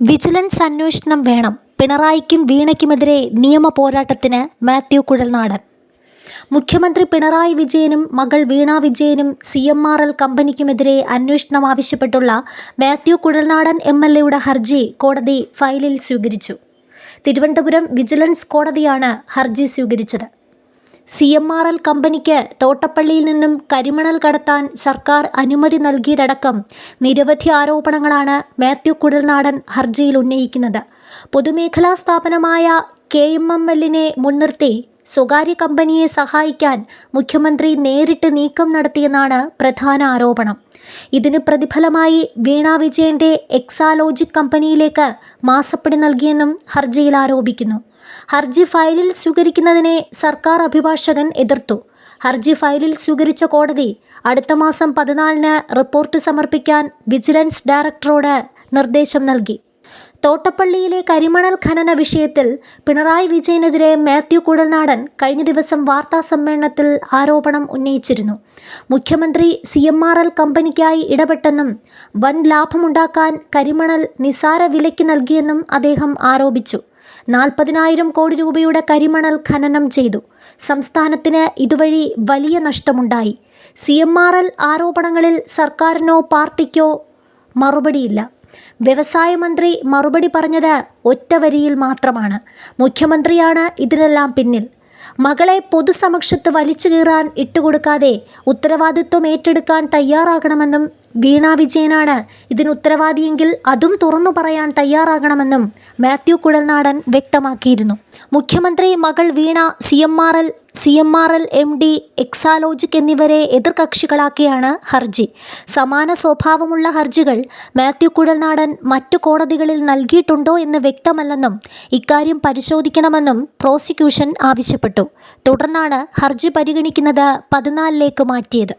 Vigilance അന്വേഷണം വേണം. പിണറായിക്കും വീണയ്ക്കുമെതിരെ നിയമ പോരാട്ടത്തിന് മാത്യു കുഴൽനാടൻ. മുഖ്യമന്ത്രി പിണറായി വിജയനും മകൾ വീണ വിജയനും സി എം ആർ എൽ കമ്പനിക്കുമെതിരെ അന്വേഷണം ആവശ്യപ്പെട്ടുള്ള മാത്യു കുഴൽനാടൻ എം എൽ എയുടെ ഹർജി കോടതി ഫയലിൽ സ്വീകരിച്ചു. തിരുവനന്തപുരം വിജിലൻസ് കോടതിയാണ് ഹർജി സ്വീകരിച്ചത്. സി എം ആർ എൽ കമ്പനിക്ക് തോട്ടപ്പള്ളിയിൽ നിന്നും കരിമണൽ കടത്താൻ സർക്കാർ അനുമതി നൽകിയതടക്കം നിരവധി ആരോപണങ്ങളാണ് മാത്യു കുടൽനാടൻ ഹർജിയിൽ ഉന്നയിക്കുന്നത്. പൊതുമേഖലാ സ്ഥാപനമായ കെ എം എം എല്ലിനെ മുൻനിർത്തി സ്വകാര്യ കമ്പനിയെ സഹായിക്കാൻ മുഖ്യമന്ത്രി നേരിട്ട് നീക്കം നടത്തിയെന്നാണ് പ്രധാന ആരോപണം. ഇതിന് പ്രതിഫലമായി വീണ വിജയന്റെ എക്സാലോജിക് കമ്പനിയിലേക്ക് മാസപ്പടി നൽകിയെന്നും ഹർജിയിൽ ആരോപിക്കുന്നു. ഹർജി ഫയലിൽ സ്വീകരിക്കുന്നതിനെ സർക്കാർ അഭിഭാഷകൻ എതിർത്തു. ഹർജി ഫയലിൽ സ്വീകരിച്ച കോടതി അടുത്ത മാസം പതിനാലിന് റിപ്പോർട്ട് സമർപ്പിക്കാൻ വിജിലൻസ് ഡയറക്ടറോട് നിർദ്ദേശം നൽകി. തോട്ടപ്പള്ളിയിലെ കരിമണൽ ഖനന വിഷയത്തിൽ പിണറായി വിജയനെതിരെ മാത്യു കുടൽനാടൻ കഴിഞ്ഞ ദിവസം വാർത്താ സമ്മേളനത്തിൽ ആരോപണം ഉന്നയിച്ചിരുന്നു. മുഖ്യമന്ത്രി സി എം ആർ എൽ കമ്പനിക്കായി ഇടപെട്ടെന്നും വൻ ലാഭമുണ്ടാക്കാൻ കരിമണൽ നിസാര വിലയ്ക്ക് നൽകിയെന്നും അദ്ദേഹം ആരോപിച്ചു. നാൽപ്പതിനായിരം കോടി രൂപയുടെ കരിമണൽ ഖനനം ചെയ്തു. സംസ്ഥാനത്തിന് ഇതുവഴി വലിയ നഷ്ടമുണ്ടായി. സി എം ആർ എൽ ആരോപണങ്ങളിൽ സർക്കാരിനോ പാർട്ടിക്കോ മറുപടിയില്ല. വ്യവസായ മന്ത്രി മറുപടി പറഞ്ഞത് ഒറ്റവരിയിൽ മാത്രമാണ്. മുഖ്യമന്ത്രിയാണ് ഇതിനെല്ലാം പിന്നിൽ. മകളെ പൊതുസമക്ഷത്ത് വലിച്ചു കീറാൻ ഇട്ടുകൊടുക്കാതെ ഉത്തരവാദിത്വം ഏറ്റെടുക്കാൻ തയ്യാറാകണമെന്നും വീണ വിജയനാണ് ഇതിന് ഉത്തരവാദിയെങ്കിൽ അതും തുറന്നു പറയാൻ തയ്യാറാകണമെന്നും മാത്യു കുഴൽനാടൻ വ്യക്തമാക്കിയിരുന്നു. മുഖ്യമന്ത്രി മകൾ Veena C M R L C M R L M D Exalogic എന്നിവരെ എതിർകക്ഷികളാക്കിയാണ് ഹർജി. സമാന സ്വഭാവമുള്ള ഹർജികൾ മാത്യു കുഴൽനാടൻ മറ്റു കോടതികളിൽ നൽകിയിട്ടുണ്ടോ എന്ന് വ്യക്തമല്ലെന്നും ഇക്കാര്യം പരിശോധിക്കണമെന്നും പ്രോസിക്യൂഷൻ ആവശ്യപ്പെട്ടു. തുടർന്നാണ് ഹർജി പരിഗണിക്കുന്നത് പതിനാലിലേക്ക് മാറ്റിയത്.